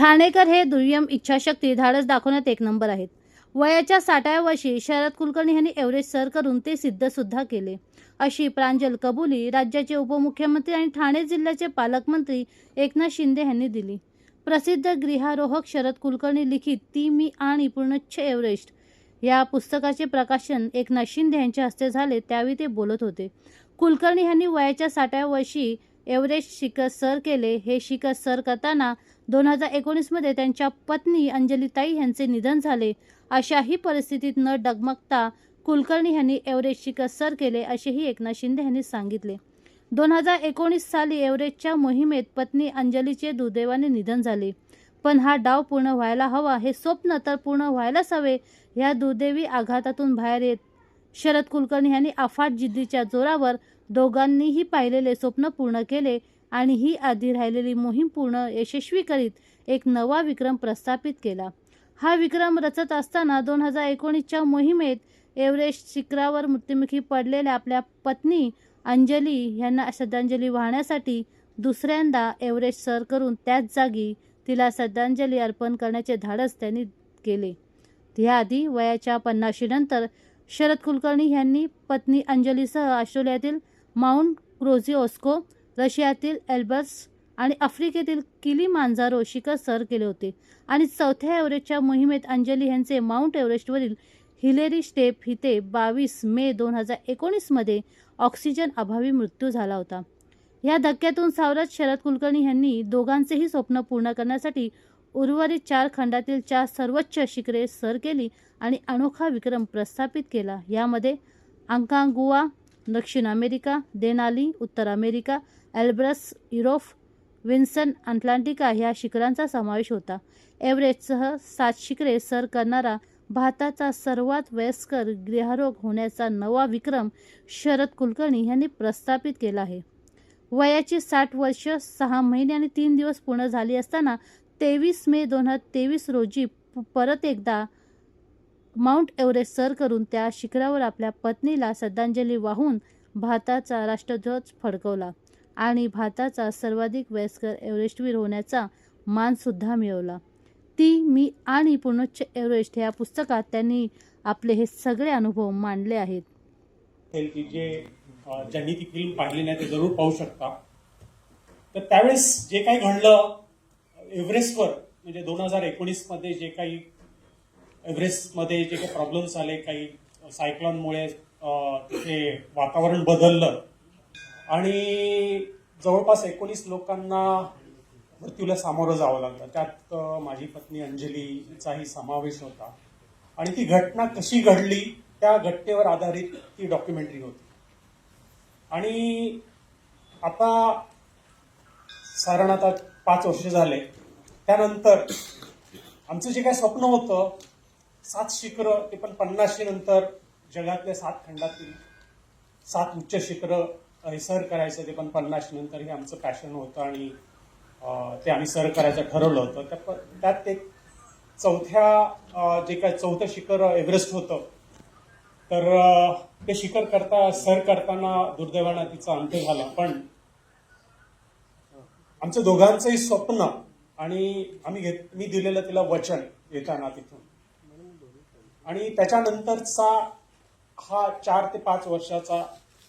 ठाणेकर हे दुय्यम इच्छाशक्ती धाडस दाखवण्यात एक नंबर आहेत. वयाच्या साठाव्या वर्षी शरद कुलकर्णी यांनी एव्हरेस्ट सर करून ते सिद्धसुद्धा केले. अशी प्रांजल कबुली राज्याचे उपमुख्यमंत्री आणि ठाणे जिल्ह्याचे पालकमंत्री एकनाथ शिंदे यांनी दिली. प्रसिद्ध गृहारोहक शरद कुलकर्णी लिखित ती मी आणि पूर्णच्छ एव्हरेस्ट या पुस्तकाचे प्रकाशन एकनाथ शिंदे यांच्या हस्ते झाले त्यावेळी ते बोलत होते. कुलकर्णी यांनी वयाच्या साठाव्या वर्षी एव्हरेस्ट शिखर सर केले. हे शिखर सर करताना दोन हजार एकोणीसमध्ये त्यांच्या पत्नी अंजलीताई यांचे निधन झाले. अशाही परिस्थितीत न डगमगता कुलकर्णी यांनी एव्हरेस्ट शिखर सर केले असेही एकनाथ शिंदे यांनी सांगितले. दोन हजार एकोणीस साली एव्हरेस्टच्या मोहिमेत पत्नी अंजलीचे दुर्दैवाने निधन झाले. पण हा डाव पूर्ण व्हायला हवा हे स्वप्न तर पूर्ण व्हायलाच हवे ह्या दुर्दैवी आघातातून बाहेर येत शरद कुलकर्णी यांनी अफाट जिद्दीच्या जोरावर दोघांनीही पाहिलेले स्वप्न पूर्ण केले आणि ही आधी राहिलेली मोहीम पूर्ण यशस्वी करीत एक नवा विक्रम प्रस्थापित केला. हा विक्रम रचत असताना दोन हजार एकोणीसच्या मोहिमेत एव्हरेस्ट शिखरावर मृत्युमुखी पडलेल्या आपल्या पत्नी अंजली यांना श्रद्धांजली वाहण्यासाठी दुसऱ्यांदा एव्हरेस्ट सर करून त्याच जागी तिला श्रद्धांजली अर्पण करण्याचे धाडस त्यांनी केले. त्याआधी वयाच्या पन्नाशीनंतर शरद कुलकर्णी यांनी पत्नी अंजलीसह ऑस्ट्रेलियातील माउंट क्रोझिओस्को रशियातील एल्बर्स आणि आफ्रिकेतील किली मांजारो शिखर सर केले होते. आणि चौथ्या एव्हरेस्टच्या मोहिमेत अंजली ह्यांचे माउंट एव्हरेस्टवरील हिलेरी स्टेप हिते बावीस मे दोन हजार एकोणीसमध्ये ऑक्सिजन अभावी मृत्यू झाला होता. या धक्क्यातून सावरत शरद कुलकर्णी यांनी दोघांचेही स्वप्न पूर्ण करण्यासाठी उर्वरित चार खंडातील चार सर्वोच्च शिखरे सर केली आणि अनोखा विक्रम प्रस्थापित केला. यामध्ये अंकांगुआ दक्षिण अमेरिका देनाली उत्तर America Elbrus Europe Vinson Antarctica ह्या शिखरांचा समावेश होता. एव्हरेस्टसह सात शिखरे सर करणारा भारताचा सर्वात वयस्कर गृहरोग होण्याचा नवा विक्रम शरद कुलकर्णी यांनी प्रस्थापित केला आहे. वयाची साठ वर्ष सहा महिने आणि तीन दिवस पूर्ण झाली असताना तेवीस मे दोन हजार तेवीस रोजी परत एकदा माउंट एव्हरेस्ट सर करून त्या शिखरावर आपल्या पत्नीला श्रद्धांजली वाहून भारताचा राष्ट्रध्वज फडकवला आणि भारताचा सर्वाधिक वयस्कर एव्हरेस्टवीर होण्याचा मानसुद्धा मिळवला. ती मी आणि पुनच्च एव्हरेस्ट या पुस्तकात त्यांनी आपले हे सगळे अनुभव मांडले आहेत. की जे ज्यांनी ती फिल्म पाहिली नाही ते जरूर पाहू शकता. तर त्यावेळेस जे काही घडलं एव्हरेस्टवर म्हणजे दोन हजार एकोणीसमध्ये जे काही एव्हरेस्टमध्ये जे काही प्रॉब्लेम्स आले काही सायक्लॉनमुळे तिथे वातावरण बदललं. आणि जवळपास एकोणीस लोकांना मृत्यूला सामोरं जावं लागलं. त्यात माझी पत्नी अंजलीचाही समावेश होता. आणि ती घटना कशी घडली त्या घटनेवर आधारित ती डॉक्युमेंटरी होती. आणि आता साधारण आता पाच वर्ष झाले. त्यानंतर आमचं जे काय स्वप्न होतं सात शिखरं ते पण पन्नासशे नंतर जगातल्या सात खंडातील सात उच्च शिखरं सर करायचं ते पण पन्नासशे नंतर हे आमचं पॅशन होतं आणि ते आम्ही सर करायचं ठरवलं होतं. त्या त्यात एक चौथ्या जे काय चौथं शिखर एव्हरेस्ट होतं. तर ते शिखर करता सर करताना दुर्दैवानं तिचा अंत झाला. पण आमचं दोघांचंही स्वप्न आणि आम्ही घेत मी दिलेलं तिला वचन येताना तिथून. आणि त्याच्यानंतरचा हा चार ते पाच वर्षाचा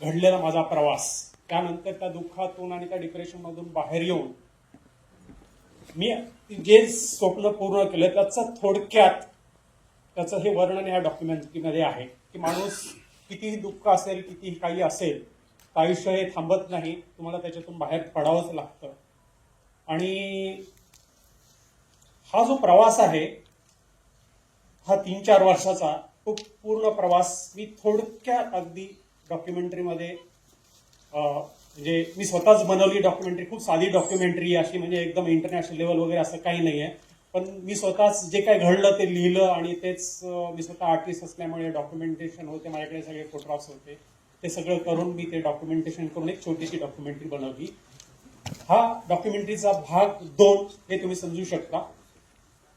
घडलेला माझा प्रवास. त्यानंतर त्या दुःखातून आणि त्या डिप्रेशनमधून बाहेर येऊन मी जे स्वप्न पूर्ण केलं त्याचं थोडक्यात त्याचं हे वर्णन या डॉक्युमेंटरीमध्ये आहे की माणूस कितीही दुःख असेल कितीही काही असेल आयुष्य हे थांबत नाही तुम्हाला त्याच्यातून बाहेर पडावंच लागतं. आणि हा जो प्रवास आहे हा तीन चार वर्षाचा तो पूर्ण प्रवास मी थोडक्यात अगदी डॉक्युमेंटरीमध्ये म्हणजे मी स्वतःच बनवली डॉक्युमेंटरी खूप साधी डॉक्युमेंटरी अशी म्हणजे एकदम इंटरनॅशनल लेवल वगैरे असं काही नाही आहे पण मी स्वतःच जे काय घडलं ते लिहिलं आणि तेच मी स्वतः आर्टिस्ट असल्यामुळे डॉक्युमेंटेशन होते माझ्याकडे सगळे फोटोग्राफ्स होते. ते सगळं करून मी ते डॉक्युमेंटेशन करून एक छोटीशी डॉक्युमेंटरी बनवली. हा डॉक्युमेंटरीचा भाग दोन हे तुम्ही समजू शकता.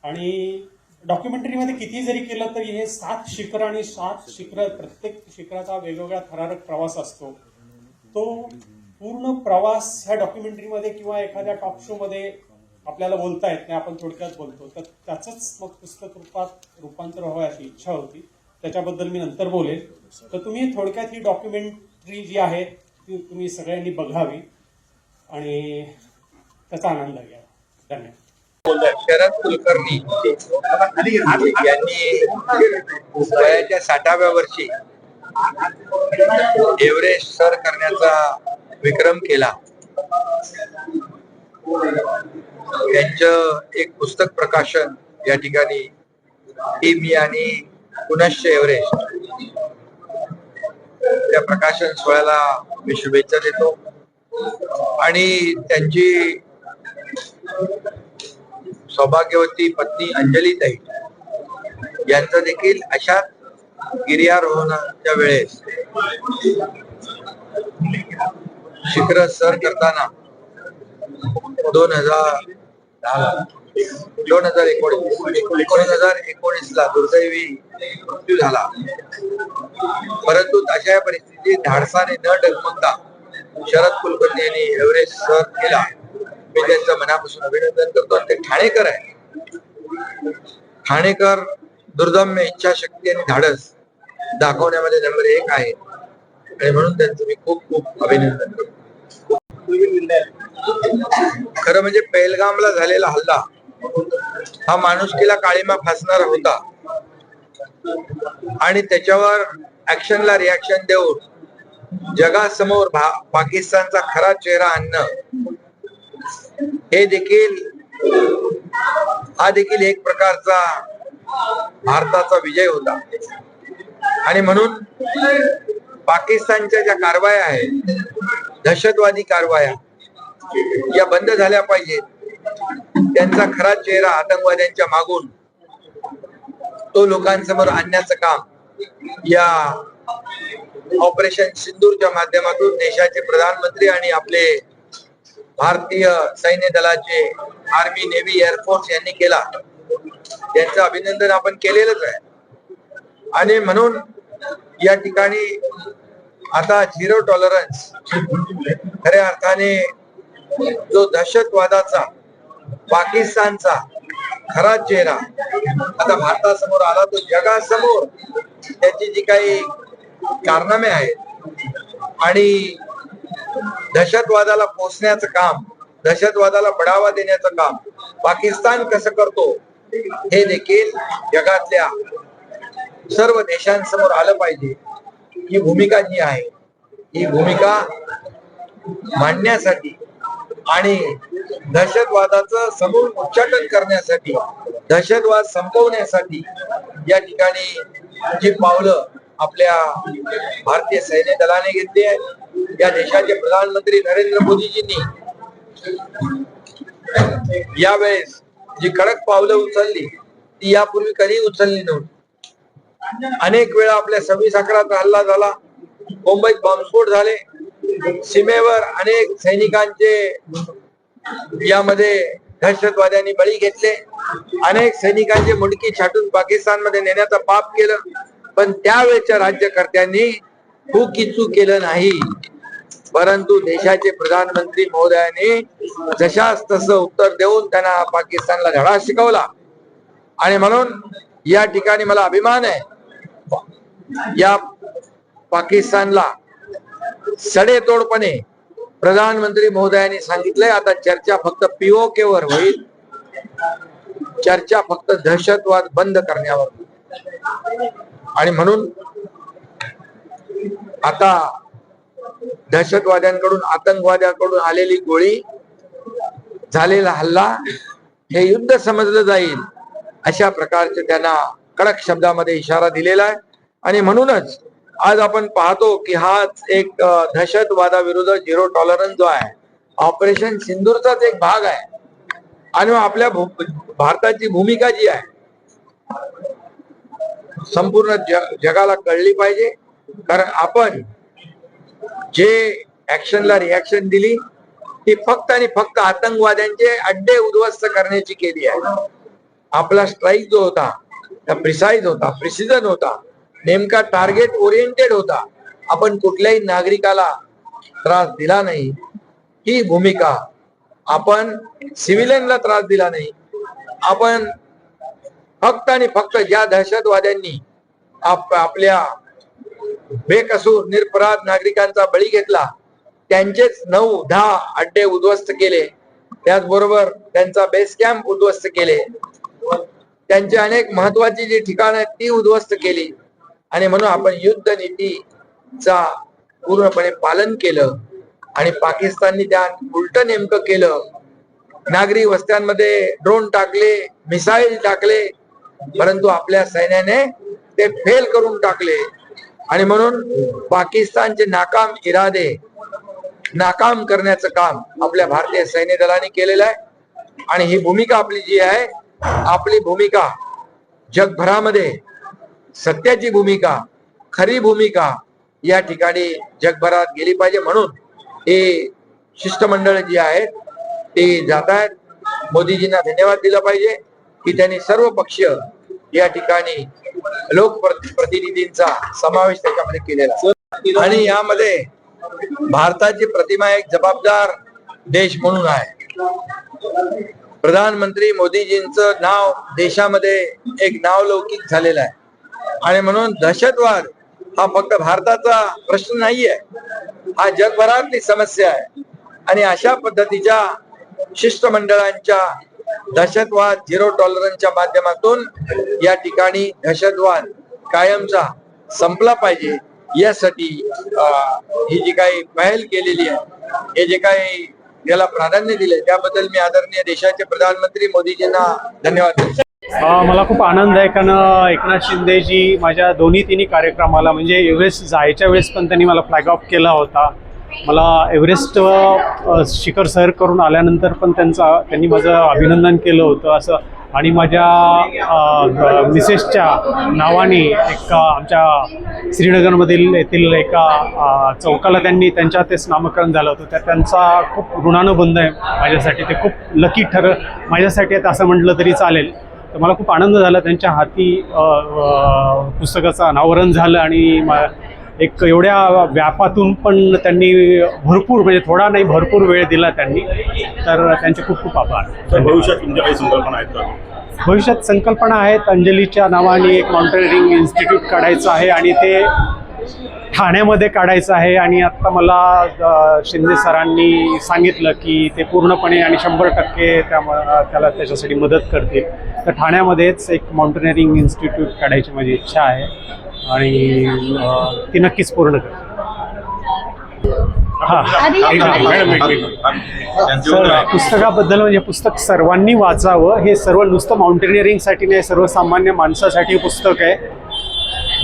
आणि डॉक्युमेंटरीमध्ये किती जरी केलं तरी हे सात शिखर आणि सात शिखर प्रत्येक शिखराचा वेगवेगळा थरारक प्रवास असतो. तो पूर्ण प्रवास ह्या डॉक्युमेंटरीमध्ये किंवा एखाद्या टॉक शो मध्ये आपल्याला बोलता येत नाही आपण थोडक्यात बोलतो. तर त्याचंच मग पुस्तक रूपात रूपांतर व्हावं अशी इच्छा होती. त्याच्याबद्दल मी नंतर बोलेन. तर तुम्ही थोडक्यात ही डॉक्युमेंटरी जी आहे ती तुम्ही सगळ्यांनी बघावी आणि त्याचा आनंद घ्या. धन्यवाद. शरद कुलकर्णी. यांनी वयाच्या साठाव्या वर्षी एव्हरेस्ट सर करण्याचा विक्रम केला. त्यांचं एक पुस्तक प्रकाशन या ठिकाणी टीम आणि पुनश्च एव्हरेस्ट. त्या प्रकाशन सोहळ्याला मी शुभेच्छा देतो. आणि त्यांची सौभाग्यवती पत्नी अंजलीताई यांचं देखील अशा गिर्यारोहणाच्या वेळेस शिखर सर करताना दोन हजार दोन हजार एकोणीस दोन हजार एकोणीस ला दुर्दैवी मृत्यू झाला. परंतु अशा परिस्थितीत धाडसाने न डगमगता शरद कुलकर्णी यांनी एव्हरेस्ट सर केला. मी त्यांचं मनापासून अभिनंदन करतो. आणि ते ठाणेकर आहे. ठाणेकर दुर्दम्य इच्छाशक्ती आणि धाडस दाखवण्यामध्ये नंबर एक आहे. आणि म्हणून त्यांचं मी खूप खूप अभिनंदन करतो. खरं म्हणजे पेलगामला झालेला हल्ला हा माणुसकीला काळीमा फासणारा होता. आणि त्याच्यावर ऍक्शनला रिॲक्शन देऊन जगासमोर भा- पाकिस्तानचा खरा चेहरा आणणं हे देखील हा देखील एक प्रकारचा भारताचा विजय होता. आणि म्हणून पाकिस्तानच्या ज्या कारवाया आहेत दहशतवादी कारवाया या बंद झाल्या पाहिजेत. त्यांचा खरा चेहरा आतंकवाद्यांच्या मागून तो लोकांसमोर आणण्याचं काम या ऑपरेशन सिंदूरच्या माध्यमातून देशाचे प्रधानमंत्री आणि आपले भारतीय सैन्य दलाचे आर्मी नेव्ही एअरफोर्स यांनी केला. त्यांचं अभिनंदन आपण केलेलंच आहे. आणि म्हणून या ठिकाणी आता झिरो टॉलरन्स खऱ्या अर्थाने जो दहशतवादाचा पाकिस्तानचा खरा चेहरा आता भारतासमोर आला तो जगासमोर त्याची जी काही कारनामे आहेत आणि दहशतवादाला पोचण्याचं काम दहशतवादाला बढावा देण्याचं काम पाकिस्तान कसं करतो हे देखील जगातल्या सर्व देशांसमोर आलं पाहिजे. ही भूमिका जी आहे ही भूमिका मांडण्यासाठी आणि दहशतवादाचं समूळ उच्चाटन करण्यासाठी दहशतवाद संपवण्यासाठी या ठिकाणी जी पावलं आपल्या भारतीय सैन्य दलाने घेतली आहे. या देशाचे प्रधानमंत्री नरेंद्र मोदीजींनी यावेळेस जी कडक पावलं उचलली ती यापूर्वी कधी उचलली नव्हती. अनेक वेळा आपल्या सव्वीस अकराचा हल्ला झाला मुंबईत बॉम्बस्फोट झाले. सीमेवर अनेक सैनिकांचे यामध्ये दहशतवाद्यांनी बळी घेतले. अनेक सैनिकांचे मुंडकी छाटून पाकिस्तानमध्ये नेण्याचं पाप केलं. पण त्यावेळेच्या राज्यकर्त्यांनी चूक केलं नाही. परंतु देशाचे प्रधानमंत्री महोदयाने जशास तसं उत्तर देऊन त्यांना पाकिस्तानला धडा शिकवला. आणि म्हणून या ठिकाणी मला अभिमान आहे. या पाकिस्तानला सडेतोडपणे प्रधानमंत्री महोदयाने सांगितलंय. आता चर्चा फक्त पीओके वर होईल. चर्चा फक्त दहशतवाद बंद करण्यावर आणि म्हणून आता दहशतवाद्यांकडून आतंकवाद्यांकडून आलेली गोळी झालेला हल्ला हे युद्ध समजलं जाईल अशा प्रकारचे त्यांना कडक शब्दामध्ये इशारा दिलेला आहे. आणि म्हणूनच आज आपण पाहतो की हाच एक दहशतवादाविरुद्ध झिरो टॉलरन्स जो आहे ऑपरेशन सिंदूरचाच एक भाग आहे. आणि आपल्या भू- भारताची भूमिका जी आहे संपूर्ण जगाला कळली पाहिजे. कारण आपण जे ऍक्शनला रिॲक्शन दिली ती फक्त आणि फक्त आतंकवाद्यांचे अड्डे उद्ध्वस्त करण्याची केली आहे. आपला स्ट्राईक जो होता प्रिसाईज होता प्रिसिजन होता नेमका टार्गेट ओरिएंटेड होता. आपण कुठल्याही नागरिकाला त्रास दिला नाही. ही भूमिका आपण सिव्हिलियनला त्रास दिला नाही. आपण फक्त आणि फक्त ज्या दहशतवाद्यांनी आपल्या बेकसूर निरपराध नागरिकांचा बळी घेतला. त्यांचेच नऊ दहा अड्डे उद्ध्वस्त केले. त्याचबरोबर त्यांचा बेस कॅम्प उद्ध्वस्त केले. त्यांची अनेक महत्वाची जी ठिकाणं आहेत ती उद्ध्वस्त केली. आणि म्हणून आपण युद्ध नीतीचा पूर्णपणे पालन केलं. आणि पाकिस्ताननी त्या उलट नेमकं केलं. नागरी वस्त्यांमध्ये ड्रोन टाकले मिसाईल टाकले. परंतु आपल्या सैन्याने ते फेल करून टाकले. आणि म्हणून पाकिस्तानचे नाकाम इरादे नाकाम करण्याचं काम आपल्या भारतीय सैन्य दलाने केलेलं आहे. आणि ही भूमिका आपली जी आहे आपली भूमिका जगभरामध्ये सत्याची भूमिका खरी भूमिका या ठिकाणी जगभरात गेली पाहिजे म्हणून हे शिष्टमंडळ जी आहेत ते जात आहेत. मोदीजींना धन्यवाद दिला पाहिजे. की त्यांनी सर्व पक्ष या ठिकाणी लोकप्रतिनिधींचा समावेश त्याच्यामध्ये केलेला आणि यामध्ये भारताची प्रतिमा एक जबाबदार देश म्हणून आहे. प्रधानमंत्री मोदीजींचं नाव देशामध्ये एक नावलौकिक झालेलं आहे. आणि म्हणून दहशतवाद हा फक्त भारताचा प्रश्न नाहीये हा जगभरातली समस्या आहे. आणि अशा पद्धतीच्या शिष्टमंडळांच्या दहशतवाद झिरो टॉलरन्सच्या माध्यमातून या ठिकाणी दहशतवाद कायमचा संपला पाहिजे यासाठी ही जी काही पहल केलेली आहे हे जे काही याला प्राधान्य दिले त्याबद्दल मी आदरणीय देशाचे प्रधानमंत्री मोदीजींना धन्यवाद मला खूप आनंद आहे कारण एकनाथ शिंदेजी माझ्या दोन्ही तिन्ही कार्यक्रमाला म्हणजे एव्हरेस्ट जायच्या वेळेस पण त्यांनी मला फ्लॅग ऑफ केला होता. मला एव्हरेस्ट शिखर सर करून आल्यानंतर पण त्यांचा त्यांनी माझं अभिनंदन केलं होतं असं. आणि माझ्या मिसेसच्या नावाने एक आमच्या श्रीनगरमधील येथील एका चौकाला त्यांनी त्यांच्या तेच नामकरण झालं होतं. त्या त्यांचा खूप ऋणानुबंध आहे माझ्यासाठी. ते खूप लकी ठर माझ्यासाठी आहेत असं म्हटलं तरी चालेल. तर मला खूप आनंद झाला. त्यांच्या हाती पुस्तकाचं अनावरण झालं आणि मा- एक एवढ्या व्यापातून पण त्यांनी भरपूर म्हणजे थोडा नाही भरपूर वेळ दिला त्यांनी. तर त्यांचे खूप खूप आभार. भविष्यात तुमच्या काही संकल्पना आहेत का? भविष्यात संकल्पना आहेत. अंजलीच्या नावाने एक माउंटेनिअरिंग इन्स्टिट्यूट काढायचं आहे आणि ते ठाण्यामध्ये काढायचं आहे. आणि आत्ता मला शिंदे सरांनी सांगितलं की ते पूर्णपणे आणि शंभर टक्के त्या त्याला त्याच्यासाठी मदत करतील. तर ठाण्यामध्येच एक माउंटेनिअरिंग इन्स्टिट्यूट काढायची माझी इच्छा आहे. आणि ती नक्कीच पूर्ण करते हां. पुस्तकाबद्दल म्हणजे पुस्तक सर्वांनी वाचावं. हे सर्व नुसतं माउंटेनिअरिंगसाठी नाही सर्वसामान्य माणसासाठी पुस्तक आहे.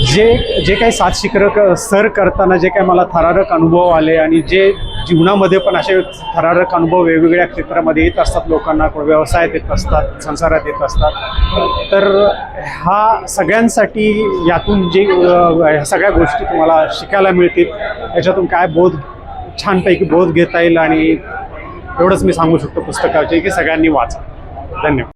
जे जे काही सात शिखरं क सर करताना जे काही मला थरारक अनुभव आले आणि जे जीवनामध्ये पण असे थरारक अनुभव वेगवेगळ्या क्षेत्रामध्ये येत असतात लोकांना कोण व्यवसायात येत असतात संसारात येत असतात. तर हा सगळ्यांसाठी यातून जे ह्या सगळ्या गोष्टी तुम्हाला शिकायला मिळतील. याच्यातून काय बोध छानपैकी बोध घेता येईल आणि एवढंच मी सांगू शकतो पुस्तकाचे की सगळ्यांनी वाचा. धन्यवाद.